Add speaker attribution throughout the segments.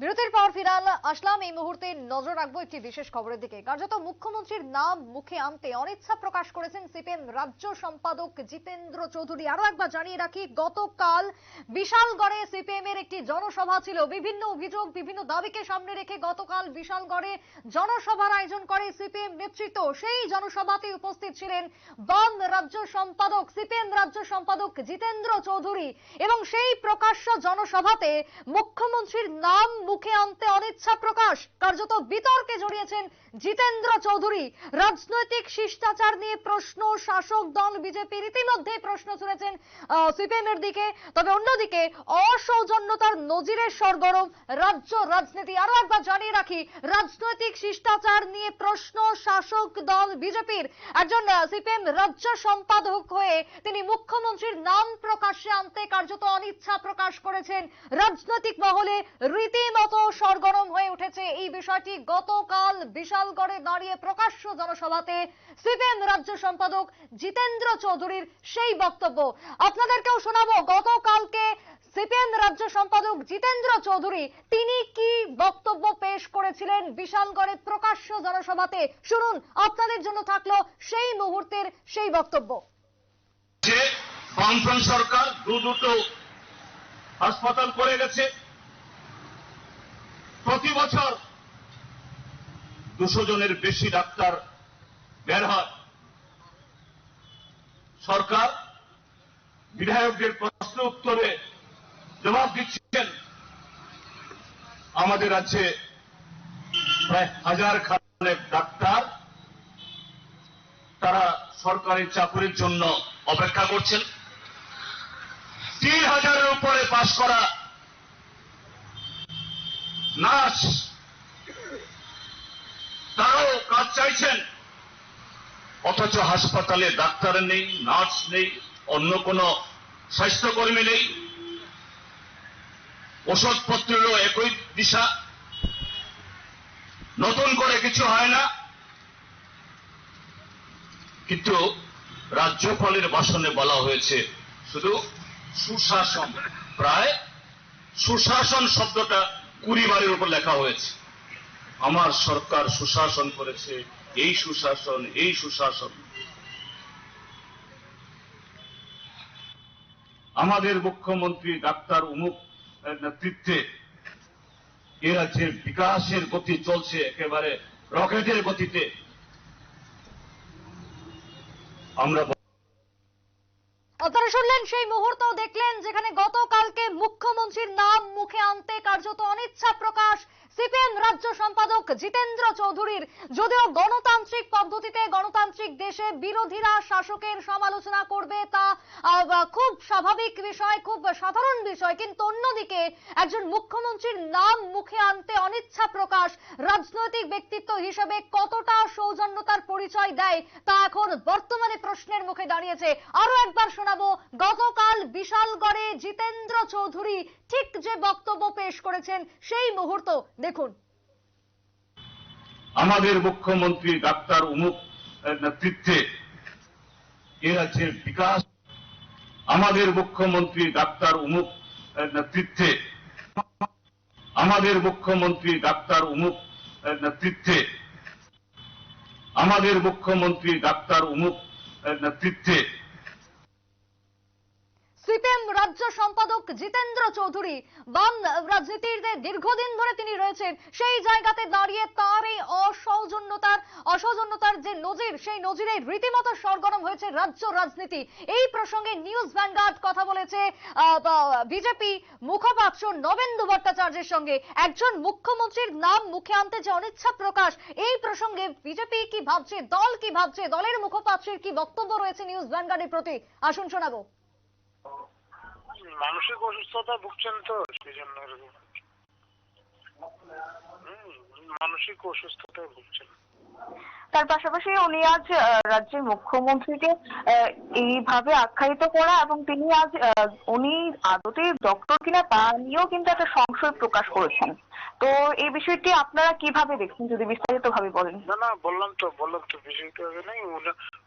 Speaker 1: বিরতির পর ফিরাল আসলাম। এই মুহূর্তে নজর রাখব একটি বিশেষ খবরের দিকে। কার্যত মুখ্যমন্ত্রীর নাম মুখে আনতে অনিচ্ছা প্রকাশ করেছেন সিপিএম রাজ্য সম্পাদক জিতেন্দ্র চৌধুরী। আরও একবার জানিয়ে রাখি, গতকাল বিশালগড়ে সিপিএম এর একটি জনসভা ছিল। বিভিন্ন অভিযোগ, বিভিন্ন দাবিকে সামনে রেখে গতকাল বিশালগড়ে জনসভার আয়োজন করে সিপিএম নেতৃত্ব। সেই জনসভাতে উপস্থিত ছিলেন বাম রাজ্য সম্পাদক, সিপিএম রাজ্য সম্পাদক জিতেন্দ্র চৌধুরী এবং সেই প্রকাশ্য জনসভাতে মুখ্যমন্ত্রীর নাম মুখে আনতে অনিচ্ছা প্রকাশ। কার্যত বিতর্কে জড়িয়েছেন জিতেন্দ্র চৌধুরী। রাজনৈতিক শিষ্টাচার নিয়ে প্রশ্ন, শাসক দল বিজেপির ইতিমধ্যে প্রশ্ন তুলেছেন সিপিএম এর দিকে। তবে অন্যদিকে, অসৌজন্যতার নজিরের সরগরম রাজ্য রাজনীতি। আরও একবার জানিয়ে রাখি, রাজনৈতিক শিষ্টাচার নিয়ে প্রশ্ন, শাসক দল, বিজেপির। একজন সিপিএম রাজ্য সম্পাদক হয়ে তিনি মুখ্যমন্ত্রীর নাম প্রকাশ্যে আনতে কার্যত অনিচ্ছা প্রকাশ করেছেন। রাজনৈতিক মহলে রীতিমতো সরগরম হয়ে উঠেছে এই বিষয়টি। গতকাল বিশালগড়ে দাঁড়িয়ে প্রকাশ্য জনসভাতে সিপিএম রাজ্য সম্পাদক জিতেন্দ্র চৌধুরীর সেই বক্তব্য। আপনাদেরকেও শোনাবো, গতকালকে সিপিএম রাজ্য সম্পাদক জিতেন্দ্র চৌধুরী তিনি কি বক্তব্য পেশ করেছিলেন বিশালগড়ে প্রকাশ্য জনসভাতে? শুনুন, আপনাদের জন্য থাকল সেই মুহূর্তের সেই বক্তব্য।
Speaker 2: সরকার দু দুটো হাসপাতাল করে গেছে প্রতি বছর দুশো জনের বেশি ডাক্তার বের হয়। সরকার বিধায়কদের প্রশ্ন উত্তরে জবাব দিচ্ছেন। আমাদের আছে প্রায় হাজার খানেক ডাক্তার তারা সরকারি চাকরির জন্য অপেক্ষা করছেন। তিন হাজারের উপরে পাশ করা নার্স। তারাও কাজ চাইছেন। অথচ হাসপাতালে ডাক্তার নেই, নার্স নেই, অন্য কোনো স্বাস্থ্যকর্মী নেই। ওষুধপত্রেরও একই দিশা। নতুন করে কিছু হয় না। কিন্তু রাজ্যপালের ভাষণে বলা হয়েছে, শুধু সুশাসন। প্রায় সুশাসন শব্দটা কুড়ি বারের উপর লেখা হয়েছে। আমার সরকার সুশাসন করেছে, এই সুশাসন এই সুশাসন। আমাদের মুখ্যমন্ত্রী ডাক্তার উমুক নেতৃত্বে এ রাজ্যের বিকাশের গতি চলছে একেবারে রকেটের গতিতে। আমরা
Speaker 1: আপনারা সেই মুহূর্ত দেখলেন যেখানে গতকালকে মুখ্যমন্ত্রীর নাম মুখে আনতে কার্যত অনিচ্ছা প্রকাশ সিপিএম রাজ্য সম্পাদক জিতেন্দ্র চৌধুরীর যদিও গণতান্ত্রিক পদ্ধতিতে গণতান্ত্রিক দেশে বিরোধীরা শাসকের সমালোচনা করবে তা খুব স্বাভাবিক বিষয়, খুব সাধারণ বিষয়। কিন্তু অন্যদিকে একজন মুখ্যমন্ত্রীর নাম মুখে আনতে অনিচ্ছা প্রকাশ রাজনৈতিক ব্যক্তিত্ব হিসেবে কতটা সৌজন্যতার পরিচয় দেয় তা এখন বর্তমানে প্রশ্নের মুখে দাঁড়িয়েছে। আরও একবার শোনাবো, গতকাল বিশালগড়ে জিতেন্দ্র চৌধুরী ঠিক যে বক্তব্য পেশ করেছেন সেই মুহূর্ত দেখুন।
Speaker 2: আমাদের মুখ্যমন্ত্রী ডাক্তার উমুক নেতৃত্বে এ রাজ্যের বিকাশ। আমাদের মুখ্যমন্ত্রী ডাক্তার উমুক নেতৃত্বে আমাদের মুখ্যমন্ত্রী ডাক্তার উমুক নেতৃত্বে আমাদের মুখ্যমন্ত্রী ডাক্তার উমুক নেতৃত্বে
Speaker 1: সিপিএম রাজ্য সম্পাদক জিতেন্দ্র চৌধুরী বাম রাজনীতির যে দীর্ঘদিন ধরে তিনি রয়েছেন, সেই জায়গাতে দাঁড়িয়ে তার এই অসৌজন্যতার অসৌজন্যতার যে নজির, সেই নজিরে রীতিমতো সরগরম হয়েছে রাজ্য রাজনীতি। এই প্রসঙ্গে নিউজ ভ্যানগার্ড কথা বলেছে বিজেপি মুখপাত্র নবেন্দু ভট্টাচার্যের সঙ্গে। একজন মুখ্যমন্ত্রীর নাম মুখে আনতে যে অনিচ্ছা প্রকাশ, এই প্রসঙ্গে বিজেপি কি ভাবছে, দল কি ভাবছে, দলের মুখপাত্রের কি বক্তব্য রয়েছে নিউজ ভ্যানগার্ডের প্রতি? আসুন শোনাবো।
Speaker 3: মানসিক অসুস্থতা ভুগছেন তো সেই জন্য এরকম মানসিক অসুস্থতায় ভুগছেন।
Speaker 4: তার পাশাপাশি উনি আজ রাজ্যের মুখ্যমন্ত্রীকে এইভাবে আখ্যায়িত করা এবং তিনি আজ উনি আদতে ডক্টর কিনা তা নিয়েও কিন্তু একটা সংশয় প্রকাশ করেছেন। তো এই বিষয়টি আপনারা কীভাবে দেখছেন যদি বিস্তারিত ভাবে বলেন?
Speaker 3: না না বললাম তো বললাম তো বিষয়টা নেই।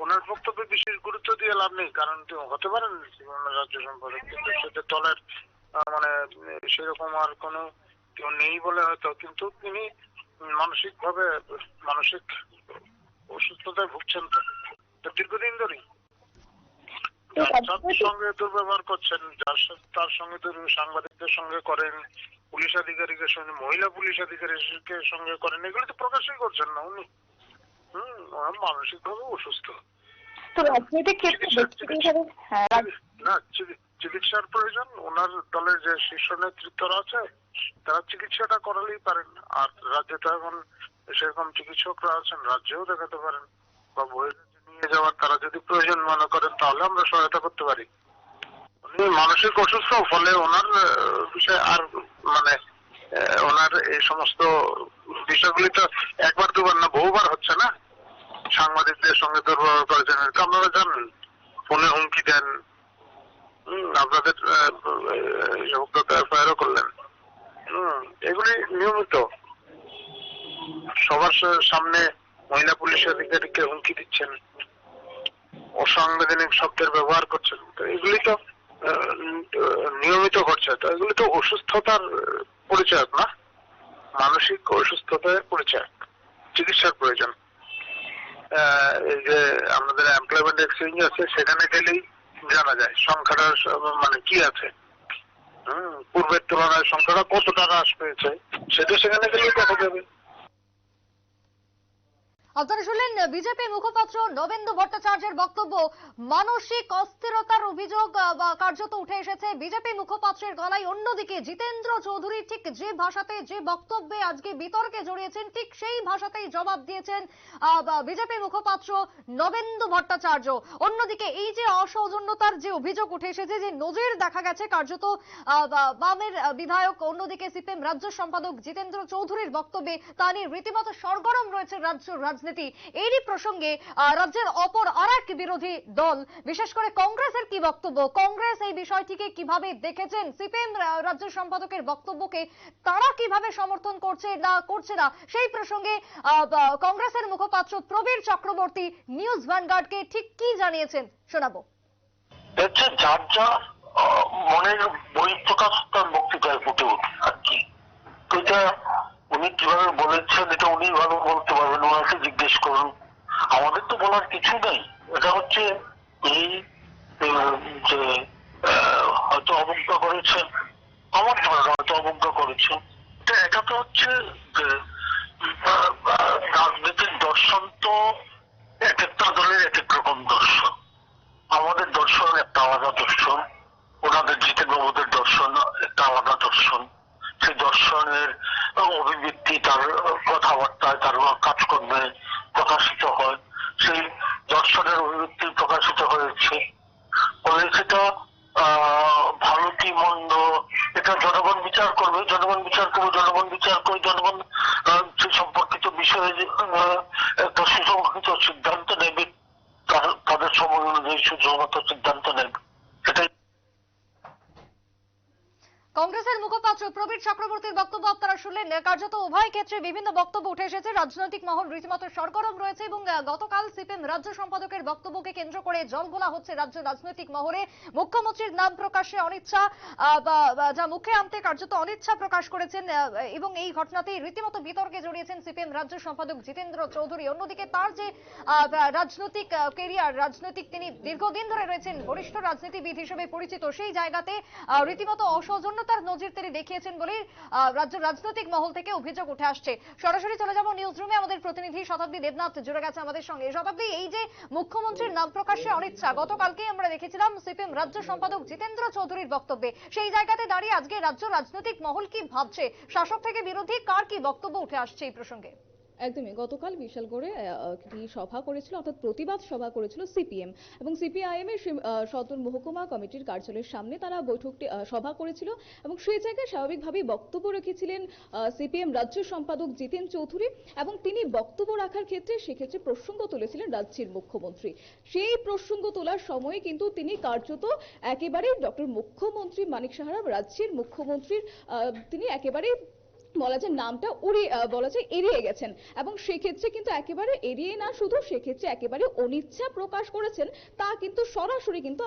Speaker 3: ওনার বক্তব্যে বিশেষ গুরুত্ব দিয়ে লাভ নেই কারণ হতে পারেন রাজ্য সম্পাদক কিন্তু সেটা দলের মানে সেরকম আর কোনো কেউ নেই বলে হয়তো কিন্তু তিনি মানসিক ভাবে মানসিক অসুস্থতায় ভুগছেন তো। দীর্ঘদিন ধরেই। সঙ্গে দুর্ব্যবহার করছেন যার সাথে তার সঙ্গে সাংবাদিকদের সঙ্গে করেন পুলিশ আধিকারিকের সঙ্গে মহিলা পুলিশ আধিকারিকের সঙ্গে করেন এগুলো তো প্রকাশই করছেন না উনি। হম মানসিক ভাবে অসুস্থ।
Speaker 4: তো রাজনৈতিক হ্যাঁ
Speaker 3: না চিকিৎসার প্রয়োজন ওনার দলের যে শীর্ষ নেতৃত্বরা আছে তারা চিকিৎসাটা করালেই পারেন। আর রাজ্যে তো এখন সেরকম চিকিৎসকরা আছেন রাজ্যেও দেখাতে পারেন। বা বহির্রাজ্যে নিয়ে যাওয়ার তারা যদি প্রয়োজন মনে করেন তাহলে আমরা সহায়তা করতে পারি। উনি মানসিক অসুস্থ ফলে ওনার বিষয়ে আর মানে ওনার এই সমস্ত বিষয়গুলি তো একবার দুবার না বহুবার হচ্ছে না। সাংবাদিকদের সঙ্গে দুর্ব্যবহার করেছেন আপনারা জানেন, ফোনে হুমকি দেন। আপনাদের এফআইআরও করলেন। এগুলি নিয়মিত। সবার সামনে মহিলা পুলিশ আধিকারিককে হুমকি দিচ্ছেন। অসাংবিধানিক শব্দের ব্যবহার করছেন। তো এগুলি তো নিয়মিত ঘটছে। তো এগুলি তো অসুস্থতার পরিচয় না? মানসিক অসুস্থতার পরিচয় চিকিৎসার প্রয়োজন। এই যে আমাদের এমপ্লয়মেন্ট এক্সচেঞ্জ আছে, সেখানে গেলেই জানা যায় সংখ্যাটা মানে কি আছে। হম, পূর্বের তুলনায় সংখ্যাটা কতটা হ্রাস পেয়েছে সেটা সেখানে গেলেই দেখা যাবে।
Speaker 1: শুনলেন বিজেপি মুখপাত্র নবেন্দু ভট্টাচার্যের বক্তব্য, মানসিক অস্থিরতার অভিযোগ কার্যত উঠে এসেছে। বিজেপি মুখপাত্রের গলায় অন্যদিকে জিতেন্দ্র চৌধুরী ঠিক যে ভাষাতে যে বক্তব্যে আজকে বিতর্কে জড়িয়েছেন, ঠিক সেই ভাষাতেই জবাব দিয়েছেন বিজেপি মুখপাত্র নবেন্দু ভট্টাচার্য। অন্যদিকে এই যে অসৌজন্যতার যে অভিযোগ উঠে এসেছে, যে নজির দেখা গেছে কার্যত বামের বিধায়ক, অন্যদিকে সিপিএম রাজ্য সম্পাদক জিতেন্দ্র চৌধুরীর বক্তব্যে, তা নিয়ে রীতিমতো সরগরম রয়েছে রাজ্য রাজনীতি। এরই প্রসঙ্গে রাজ্যের অপর আর এক বিরোধী দল, বিশেষ করে কংগ্রেসের কি বক্তব্য? কংগ্রেস এই বিষয়টিকে কীভাবে দেখেছেন? সিপিএম রাজ্য সম্পাদকের বক্তব্যকে তারা কীভাবে সমর্থন করছে না করছে না? সেই প্রসঙ্গে কংগ্রেসের মুখপাত্র প্রবীর চক্রবর্তী নিউজ ভ্যানগার্ডকে ঠিক কি জানিয়েছেন? শোনাবো।
Speaker 5: হচ্ছে যার যা মনের বহিঃপ্রকাশ তার বক্তৃতায় ফুটে ওঠে আর কি। তো এটা উনি কীভাবে বলেছেন এটা উনি ভালো বলতে পারবেন, ওনাকে জিজ্ঞেস করুন। আমাদের তো বলার কিছু নেই। এটা হচ্ছে এই যে হয়তো অবজ্ঞা করেছেন, আমার ধারণা হয়তো অবজ্ঞা করেছেন। এটা তো হচ্ছে যে রাজনীতির দর্শন তো এক একটা দলের এক এক রকম দর্শন। আমাদের দর্শন একটা আলাদা দর্শন, ওনাদের জিতেন বাবুদের দর্শন একটা আলাদা দর্শন। সেই দর্শনের অভিব্যক্তি তার কথাবার্তায় তার কাজকর্মে প্রকাশিত হয়। সেই দর্শনের অভিব্যক্তি প্রকাশিত হয়েছে। ফলে সেটা ভালো কি মন্দ, এটা জনগণ বিচার করবে। জনগণ বিচার করবে, জনগণ বিচার করে জনগণ সম্পর্কিত বিষয়ে একটা সুসংহত সিদ্ধান্ত নেবে। তাদের সময় অনুযায়ী সুসংহত সিদ্ধান্ত নেবে সেটাই
Speaker 1: কংগ্রেসের মুখপাত্র প্রবীর চক্রবর্তীর বক্তব্য আপনারা শুনলেন কার্যত উভয় ক্ষেত্রে বিভিন্ন বক্তব্য উঠে এসেছে। রাজনৈতিক মহল রীতিমতো সরগরম রয়েছে এবং গতকাল সিপিএম রাজ্য সম্পাদকের বক্তব্যকে কেন্দ্র করে জলঘোলা হচ্ছে রাজ্য রাজনৈতিক মহলে। মুখ্যমন্ত্রীর নাম প্রকাশে অনিচ্ছা যা মুখে আনতে কার্যত অনিচ্ছা প্রকাশ করেছেন এবং এই ঘটনাতেই রীতিমতো বিতর্কে জড়িয়েছেন সিপিএম রাজ্য সম্পাদক জিতেন্দ্র চৌধুরী। অন্যদিকে তার যে রাজনৈতিক কেরিয়ার রাজনৈতিক তিনি দীর্ঘদিন ধরে রয়েছেন বরিষ্ঠ রাজনীতিবিদ হিসেবে পরিচিত সেই জায়গাতে রীতিমতো অসৌজন্যতার নজির তিনি দেখিয়েছেন বলে আহ, রাজ্য রাজনৈতিক মহল থেকে অভিযোগ উঠে আসছে। সরাসরি চলে যাব নিউজ রুমে আমাদের প্রতিনিধি শতাব্দী দেবনাথ জুড়ে গেছে আমাদের সঙ্গে। শতাব্দী, এই যে মুখ্যমন্ত্রীর নাম প্রকাশে অনিচ্ছা গতকালকে আমরা দেখেছিলাম সিপিএম রাজ্য সম্পাদক জিতেন্দ্র চৌধুরীর বক্তব্যে। সেই জায়গাতে দাঁড়িয়ে আজকে রাজ্য রাজনৈতিক মহল কি ভাবছে? শাসক থেকে বিরোধী, কার কি বক্তব্য উঠে আসছে এই প্রসঙ্গে?
Speaker 6: একদমই। গতকাল বিশালগড়ে একটি সভা করেছিল, অর্থাৎ প্রতিবাদ সভা করেছিল সিপিএম। এবং সিপিআইএম এর সদর মহকুমা কমিটির কার্যালয়ের সামনে তারা বৈঠকটি সভা করেছিল। এবং সেই জায়গায় স্বাভাবিকভাবেই বক্তব্য রেখেছিলেন সিপিএম রাজ্য সম্পাদক জিতেন চৌধুরী। এবং তিনি বক্তব্য রাখার ক্ষেত্রে সেক্ষেত্রে প্রসঙ্গ তুলেছিলেন রাজ্যের মুখ্যমন্ত্রী। সেই প্রসঙ্গ তোলার সময়ে কিন্তু তিনি কার্যত একেবারে ডক্টর মুখ্যমন্ত্রী মানিক সাহারা রাজ্যের মুখ্যমন্ত্রীর তিনি একেবারে বলা যায় নামটা উড়িয়ে বলা যায় এড়িয়ে গেছেন। এবং সেক্ষেত্রে কিন্তু একেবারে এড়িয়ে না শুধু, সেক্ষেত্রে একেবারে অনিচ্ছা প্রকাশ করেছেন, তা কিন্তু সরাসরি কিন্তু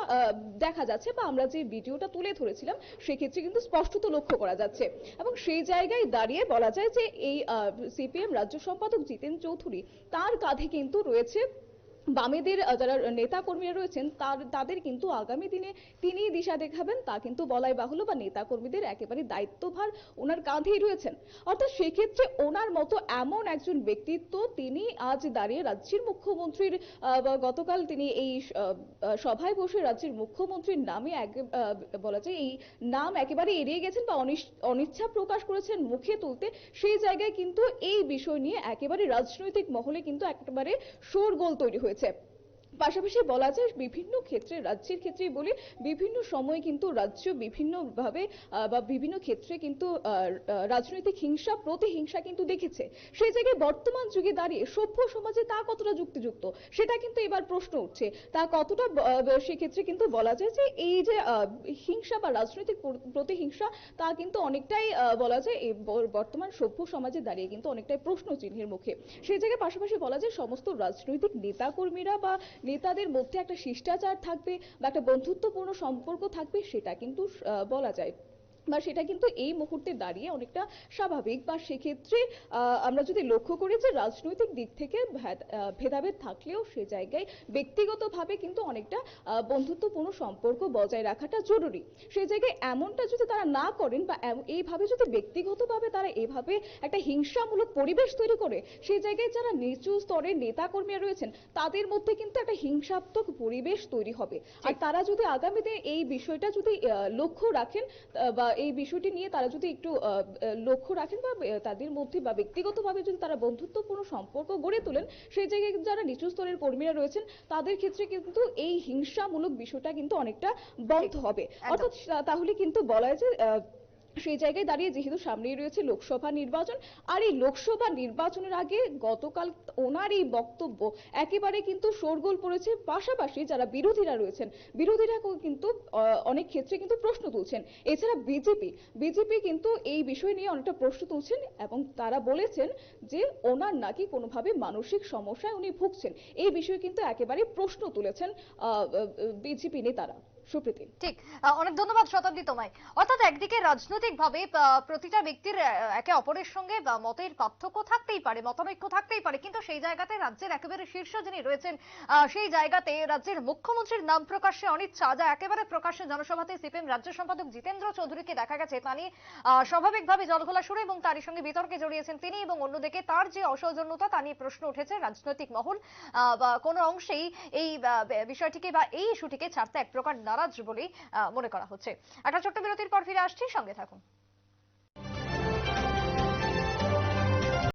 Speaker 6: দেখা যাচ্ছে বা আমরা যে ভিডিওটা তুলে ধরেছিলাম, সেক্ষেত্রে কিন্তু স্পষ্টত লক্ষ্য করা যাচ্ছে। এবং সেই জায়গায় দাঁড়িয়ে বলা যায় যে এই সিপিএম রাজ্য সম্পাদক জিতেন চৌধুরী, তার কাঁধে কিন্তু রয়েছে বামেদের যারা নেতা কর্মীরা রয়েছেন, তার, তাদের কিন্তু আগামী দিনে তিনি দিশা দেখাবেন। তা কিন্তু বলাই বাহুল্য বা নেতা কর্মীদের একেবারে দায়িত্বভার ওনার কাঁধেই রয়েছেন। অর্থাৎ সেক্ষেত্রে ওনার মতো এমন একজন ব্যক্তিত্ব তিনি আজ দাঁড়িয়ে রাজ্যের মুখ্যমন্ত্রীর গতকাল তিনি এই সভায় বসে রাজ্যের মুখ্যমন্ত্রীর নামে বলা যায় এই নাম একেবারে এড়িয়ে গেছেন বা অনিচ্ছা প্রকাশ করেছেন মুখে তুলতে। সেই জায়গায় কিন্তু এই বিষয় নিয়ে একেবারে রাজনৈতিক মহলে কিন্তু একেবারে শোরগোল তৈরি হয়েছে। CEP. পাশাপাশি বলা যায় বিভিন্ন ক্ষেত্রে, রাজ্যের ক্ষেত্রেই বলি, বিভিন্ন সময় কিন্তু রাজ্য বিভিন্নভাবে বা বিভিন্ন ক্ষেত্রে কিন্তু রাজনৈতিক হিংসা, প্রতিহিংসা কিন্তু দেখেছে। সেই জায়গায় বর্তমান যুগে দাঁড়িয়ে সভ্য সমাজে তা কতটা যুক্তিযুক্ত, সেটা কিন্তু এবার প্রশ্ন উঠছে। তা কতটা সেক্ষেত্রে কিন্তু বলা যায় যে এই যে হিংসা বা রাজনৈতিক প্রতিহিংসা, তা কিন্তু অনেকটাই বলা যায় এই বর্তমান সভ্য সমাজে দাঁড়িয়ে কিন্তু অনেকটাই প্রশ্ন চিহ্নের মুখে। সেই জায়গায় পাশাপাশি বলা যায় সমস্ত রাজনৈতিক নেতাকর্মীরা বা নেতাদের মধ্যে একটা শিষ্টাচার থাকবে বা একটা বন্ধুত্বপূর্ণ সম্পর্ক থাকবে সেটা কিন্তু বলা যায়। বা সেটা কিন্তু এই মুহূর্তে দাঁড়িয়ে অনেকটা স্বাভাবিক। বা সেক্ষেত্রে আমরা যদি লক্ষ্য করি যে রাজনৈতিক দিক থেকে ভেদ- ভেদাভেদ থাকলেও সে জায়গায় ব্যক্তিগতভাবে কিন্তু অনেকটা বন্ধুত্বপূর্ণ সম্পর্ক বজায় রাখাটা জরুরি। সেই জায়গায় এমনটা যদি তারা না করেন বা এইভাবে যদি ব্যক্তিগতভাবে তারা এভাবে একটা হিংসামূলক পরিবেশ তৈরি করে সেই জায়গায় যারা নিচু স্তরের নেতাকর্মীরা রয়েছেন তাদের মধ্যে কিন্তু একটা হিংসাত্মক পরিবেশ তৈরি হবে। আর তারা যদি আগামীতে এই বিষয়টা যদি লক্ষ্য রাখেন বা এই বিষয়টি নিয়ে তারা যদি একটু লক্ষ্য রাখেন বা তাদের মধ্যে বা ব্যক্তিগতভাবে যদি তারা বন্ধুত্বপূর্ণ সম্পর্ক গড়ে তোলেন সেই জায়গায় যারা নিচু স্তরের কর্মীরা রয়েছেন তাদের ক্ষেত্রে কিন্তু এই হিংসামূলক বিষয়টা কিন্তু অনেকটা বন্ধ হবে। অর্থাৎ তাহলে কিন্তু বলা যায় যে সেই জায়গায় দাঁড়িয়ে যেহেতু সামনেই রয়েছে লোকসভা নির্বাচন, আর এই লোকসভা নির্বাচনের আগে গতকাল ওনার এই বক্তব্য একেবারে কিন্তু শোরগোল পড়েছে। পাশাপাশি যারা বিরোধীরা রয়েছেন বিরোধীরা কিন্তু অনেক ক্ষেত্রে কিন্তু প্রশ্ন তুলছেন। এছাড়া বিজেপি বিজেপি কিন্তু এই বিষয় নিয়ে অনেকটা প্রশ্ন তুলছেন এবং তারা বলেছেন যে ওনার নাকি কোনোভাবে মানসিক সমস্যায় উনি ভুগছেন। এই বিষয়ে কিন্তু একেবারে প্রশ্ন তুলেছেন বিজেপি নেতারা। সুপ্রীতি
Speaker 1: ঠিক। অনেক ধন্যবাদ শতাব্দী তোমায়। অর্থাৎ একদিকে রাজনৈতিকভাবে প্রতিটা ব্যক্তির একে অপরের সঙ্গে মতের পার্থক্য থাকতেই পারে, মতানৈক্য থাকতেই পারে, কিন্তু সেই জায়গাতে রাজ্যের একেবারে শীর্ষ যিনি রয়েছেন সেই জায়গাতে রাজ্যের মুখ্যমন্ত্রীর নাম প্রকাশ্যে অনিচ্ছা যা একেবারে প্রকাশ্যে জনসভাতে সিপিএম রাজ্য সম্পাদক জিতেন্দ্র চৌধুরীকে দেখা গেছে। তা নিয়ে স্বাভাবিকভাবে জলঘোলা সুরে এবং তারই সঙ্গে বিতর্কে জড়িয়েছেন তিনি, এবং অন্যদিকে তার যে অসৌজন্যতা, তা নিয়ে প্রশ্ন উঠেছে রাজনৈতিক মহল বা কোনো অংশেই এই বিষয়টিকে বা এই ইস্যুটিকে ছাড়তে এক প্রকার নারাজ বলেই মনে করা হচ্ছে। একটা ছোট্ট বিরতির পর ফিরে আসছি সঙ্গে থাকুন।